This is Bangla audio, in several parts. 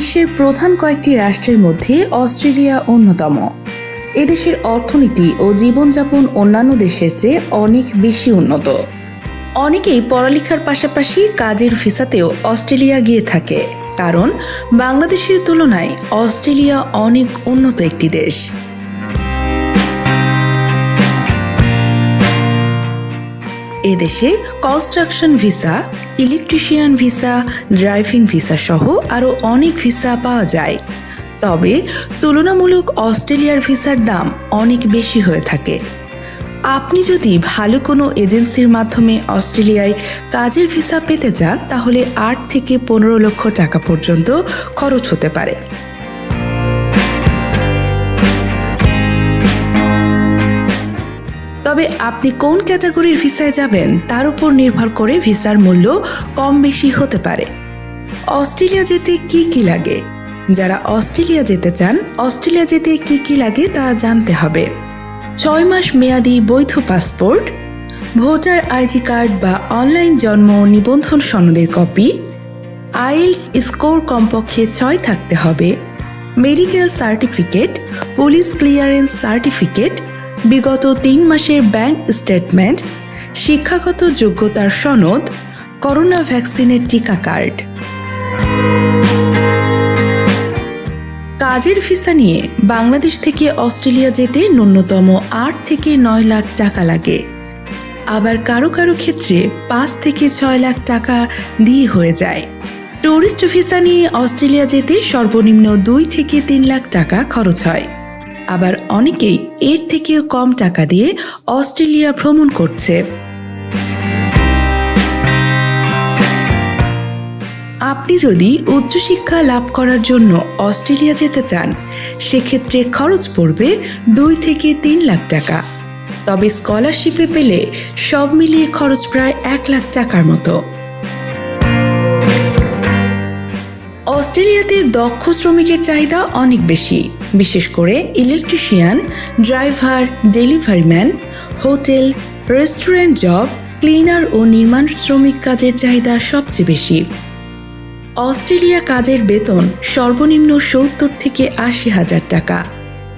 বিশ্বের প্রধান কয়েকটি রাষ্ট্রের মধ্যে অস্ট্রেলিয়া অন্যতম। এদেশের অর্থনীতি ও জীবনযাপন অন্যান্য দেশের চেয়ে অনেক বেশি উন্নত। অনেকেই পড়ালেখার পাশাপাশি কাজের ভিসাতেও অস্ট্রেলিয়া গিয়ে থাকে, কারণ বাংলাদেশের তুলনায় অস্ট্রেলিয়া অনেক উন্নত একটি দেশ। এদেশে construction visa electrician visa driving visa সহ আরও অনেক ভিসা পাওয়া যায়। তবে তুলনামূলক অস্ট্রেলিয়ার ভিসার দাম অনেক বেশি হয়ে থাকে। আপনি যদি ভালো কোনো এজেন্সির মাধ্যমে অস্ট্রেলিয়ায় কাজের ভিসা পেতে চান, তাহলে আট থেকে পনেরো লক্ষ টাকা পর্যন্ত খরচ হতে পারে। তবে আপনি কোন ক্যাটাগরির ভিসায় যাবেন তার উপর নির্ভর করে ভিসার মূল্য কম বেশি হতে পারে। অস্ট্রেলিয়া যেতে কি কি লাগে? যারা অস্ট্রেলিয়া যেতে চান, অস্ট্রেলিয়া যেতে কি কি লাগে তা জানতে হবে। ছয় মাস মেয়াদি বৈধ পাসপোর্ট, ভোটার আইডি কার্ড বা অনলাইন জন্ম নিবন্ধন সনদের কপি, আইএলস স্কোর কমপক্ষে ছয় থাকতে হবে, medical certificate, police clearance certificate বিগত তিন মাসের ব্যাংক স্টেটমেন্ট, শিক্ষাগত যোগ্যতার সনদ, করোনা ভ্যাকসিনের টিকা কার্ড। কাজের ভিসা নিয়ে বাংলাদেশ থেকে অস্ট্রেলিয়া যেতে ন্যূনতম আট থেকে নয় লাখ টাকা লাগে। আবার কারও কারও ক্ষেত্রে পাঁচ থেকে ছয় লাখ টাকা দিয়ে হয়ে যায়। ট্যুরিস্ট ভিসা নিয়ে অস্ট্রেলিয়া যেতে সর্বনিম্ন দুই থেকে তিন লাখ টাকা খরচ হয়। আবার অনেকেই এর থেকেও কম টাকা দিয়ে অস্ট্রেলিয়া ভ্রমণ করছে। আপনি যদি উচ্চশিক্ষা লাভ করার জন্য অস্ট্রেলিয়া যেতে চান, সেক্ষেত্রে খরচ পড়বে দুই থেকে তিন লাখ টাকা। তবে স্কলারশিপে পেলে সব মিলিয়ে খরচ প্রায় এক লাখ টাকার মতো। অস্ট্রেলিয়াতে দক্ষ শ্রমিকের চাহিদা অনেক বেশি। বিশেষ করে electrician driver deliveryman hotel restaurant job cleaner ও নির্মাণ শ্রমিক কাজের চাহিদা সবচেয়ে বেশি। অস্ট্রেলিয়া কাজের বেতন সর্বনিম্ন সত্তর থেকে আশি হাজার টাকা।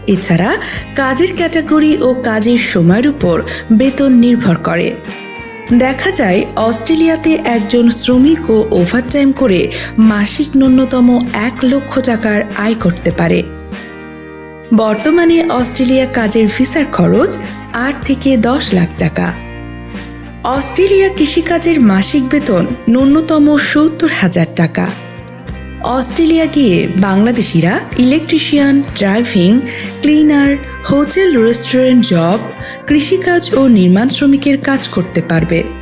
এছাড়া কাজের ক্যাটাগরি ও কাজের সময়ের উপর বেতন নির্ভর করে। দেখা যায় অস্ট্রেলিয়াতে একজন শ্রমিক ও ওভারটাইম করে মাসিক ন্যূনতম এক লক্ষ টাকার আয় করতে পারে। বর্তমানে অস্ট্রেলিয়া কাজের ভিসার খরচ আট থেকে দশ লাখ টাকা। অস্ট্রেলিয়া কৃষিকাজের মাসিক বেতন ন্যূনতম সত্তর হাজার টাকা। অস্ট্রেলিয়া গিয়ে বাংলাদেশিরা electrician, driving, cleaner, hotel, restaurant, job, কৃষিকাজ ও নির্মাণ শ্রমিকের কাজ করতে পারবে।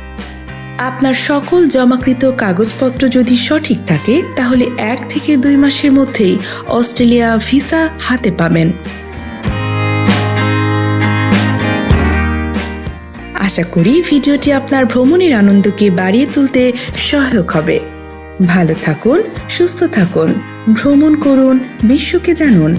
আপনার সকল জমাকৃত কাগজপত্র যদি সঠিক থাকে, তাহলে এক থেকে দুই মাসের মধ্যেই অস্ট্রেলিয়া ভিসা হাতে পাবেন। আশা করি ভিডিওটি আপনার ভ্রমণের আনন্দকে বাড়িয়ে তুলতে সহায়ক হবে। ভালো থাকুন, সুস্থ থাকুন, ভ্রমণ করুন, বিশ্বকে জানুন।